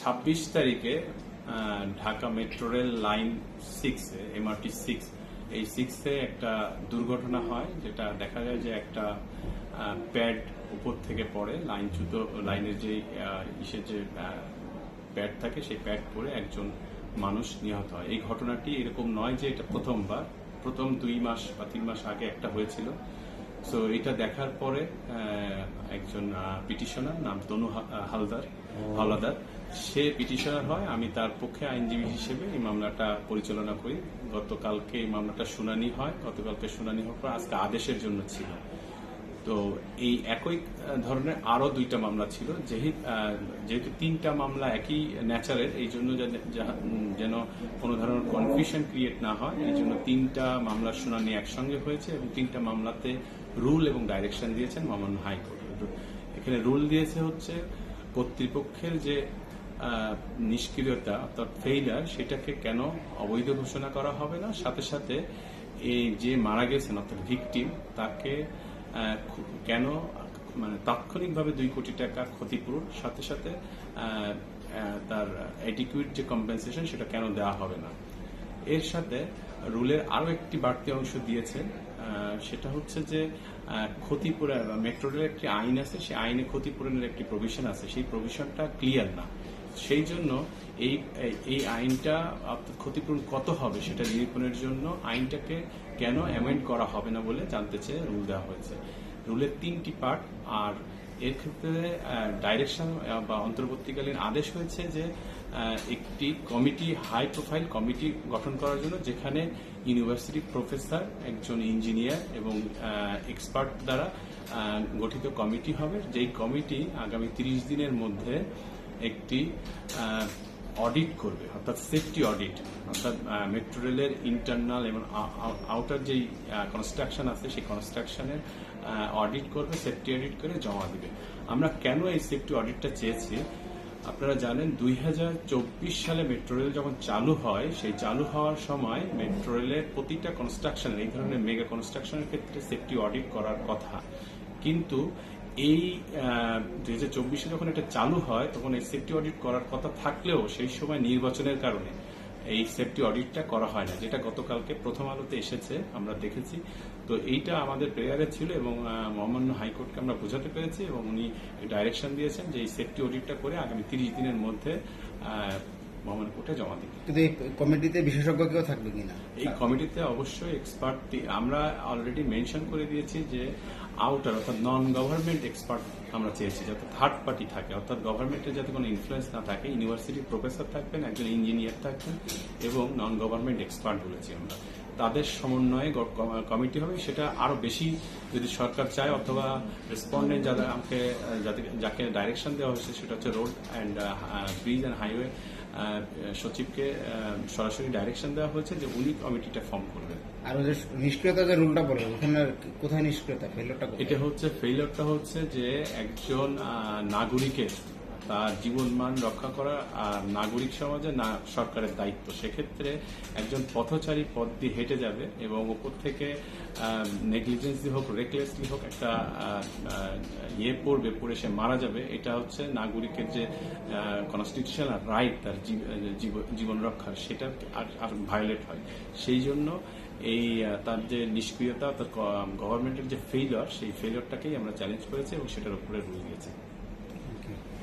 ছাব্বিশ তারিখে Dhaka metro rail line six MRT six এই সিক্সে একটা দুর্ঘটনা হয় যেটা দেখা যায় যে একটা প্যাড উপর থেকে পড়ে লাইন চ্যুত লাইনের যে ইসের যে প্যাড থাকে সেই প্যাড পরে একজন মানুষ নিহত হয়। এই ঘটনাটি এরকম নয় যে এটা প্রথমবার। প্রথম দুই মাস বা তিন মাস আগে একটা হয়েছিল। সো এটা দেখার পরে একজন পিটিশনার নাম তনু হালদার হাওলাদার সে পিটিশনার হয়, আমি তার পক্ষে আইনজীবী হিসেবে এই মামলাটা পরিচালনা করি। গতকালকে এই মামলাটা শুনানি হয়, গতকালকে শুনানি হওয়ার পর আজকে আদেশের জন্য ছিল। তো এই একই ধরনের আরও দুইটা মামলা ছিল। যেহেতু তিনটা মামলা একই ন্যাচারের, এই জন্য যেন- কোনো ধরনের কনফিউশন ক্রিয়েট না হয়, এই জন্য তিনটা মামলার শুনানি একসঙ্গে হয়েছে এবং তিনটা মামলাতে রুল এবং ডাইরেকশন দিয়েছেন মহামান্য হাইকোর্ট। এখানে রুল দিয়েছে হচ্ছে কর্তৃপক্ষের যে নিষ্ক্রিয়তা অর্থাৎ ফেইলার সেটাকে কেন অবৈধ ঘোষণা করা হবে না? সাথে সাথে এই যে মারা গেছেন, অর্থাৎ ভিকটিম তাকে কেন মানে তাৎক্ষণিকভাবে দুই কোটি টাকা ক্ষতিপূরণ, সাথে সাথে তার এডিকুইট যে কম্পেনসেশন সেটা কেন দেওয়া হবে না? এর সাথে রুলের আরও একটি বাড়তি অংশ দিয়েছেন সেটা হচ্ছে যে ক্ষতিপূরণ মেট্রো রেলের একটি আইন আছে, সেই আইনে ক্ষতিপূরণের একটি প্রভিশন আছে। সেই প্রভিশনটা ক্লিয়ার না। সেই জন্য এই এই আইনটা ক্ষতিপূরণ কত হবে সেটা নিরূপণের জন্য আইনটাকে কেন অ্যামেন্ড করা হবে না বলে জানতে চেয়ে রুল দেওয়া হয়েছে। রুলের তিনটি পার্ট আর এর ক্ষেত্রে ডাইরেকশন বা অন্তর্বর্তীকালীন আদেশ হয়েছে যে একটি কমিটি হাই প্রোফাইল কমিটি গঠন করার জন্য যেখানে ইউনিভার্সিটি প্রফেসর একজন ইঞ্জিনিয়ার এবং এক্সপার্ট দ্বারা গঠিত কমিটি হবে। যেই কমিটি আগামী তিরিশ দিনের মধ্যে একটি অডিট করবে, অর্থাৎ সেফটি অডিট অর্থাৎ মেট্রো রেলের ইন্টারনাল এবং আউটার যেই কনস্ট্রাকশন আছে, সেই কনস্ট্রাকশনের অডিট করবে সেফটি অডিট করে জমা দিবে। আমরা কেন এই সেফটি অডিটটা চেয়েছি? আপনারা জানেন, দুই হাজার চব্বিশ সালে মেট্রো রেল যখন চালু হয়, সেই চালু হওয়ার সময় মেট্রো রেলের প্রতিটা কনস্ট্রাকশন এই ধরনের মেগা কনস্ট্রাকশনের ক্ষেত্রে সেফটি অডিট করার কথা। কিন্তু এই দুই হাজার চব্বিশে যখন এটা চালু হয়, তখন এই সেফটি অডিট করার কথা থাকলেও সেই সময় নির্বাচনের কারণে এই সেফটি অডিটটা করা হয় না, যেটা গতকালকে প্রথম আলোতে এসেছে, আমরা দেখেছি। তো এইটা আমাদের প্রেয়ারে ছিল এবং মহামান্য হাইকোর্টকে আমরা বোঝাতে পেরেছি এবং উনি ডাইরেকশন দিয়েছেন যে এই সেফটি অডিটটা করে আগামী তিরিশ দিনের মধ্যে মহামান্য কোর্টে জমা দিবে কিন্তু এই কমিটিতে বিশেষজ্ঞ কেউ থাকবে কিনা এই কমিটিতে অবশ্যই এক্সপার্ট আমরা অলরেডি মেনশন করে দিয়েছি যে আউটার অর্থাৎ নন গভর্নমেন্ট এক্সপার্ট আমরা চেয়েছি যাতে থার্ড পার্টি থাকে। অর্থাৎ গভর্নমেন্টের যাতে কোনো ইনফ্লুয়েন্স না থাকে ইউনিভার্সিটির প্রফেসর থাকবেন একজন ইঞ্জিনিয়ার থাকবেন এবং নন গভর্নমেন্ট এক্সপার্ট বলেছি আমরা। তাদের সমন্বয়ে কমিটি হবে সেটা আরও বেশি যদি সরকার চায় অথবা রেসপন্ডেন্ট যারা আমাকে যাদের যাকে ডাইরেকশন দেওয়া হয়েছে সেটা হচ্ছে road and bridge and highway সচিবকে সরাসরি ডাইরেকশন দেওয়া হয়েছে যে উনি কমিটিটা ফর্ম করবেন। আর যে নিষ্ক্রিয়তা যে রুলটা পড়বে ওখানে কোথায় নিষ্ক্রিয়তা? ফেলোরটা এটা হচ্ছে ফেইলরটা হচ্ছে যে একজন নাগরিকের তার জীবনমান রক্ষা করা আর নাগরিক সমাজে না, সরকারের দায়িত্ব। সেক্ষেত্রে একজন পথচারী পথ দিয়ে হেঁটে যাবে এবং উপর থেকে নেগলিজেন্সলি হোক রেকলেসলি হোক একটা ইয়ে পড়বে, পড়ে সে মারা যাবে। এটা হচ্ছে নাগরিকের যে কনস্টিটিউশনাল রাইট তার জীব- জীব- জীবন রক্ষার। সেটা আর ভায়োলেট হয়। সেই জন্য এই তার যে নিষ্ক্রিয়তা, তার গভর্নমেন্টের যে ফেইলর সেই ফেইলরটাকেই আমরা চ্যালেঞ্জ করেছি এবং সেটার উপরে রুল দিয়েছি।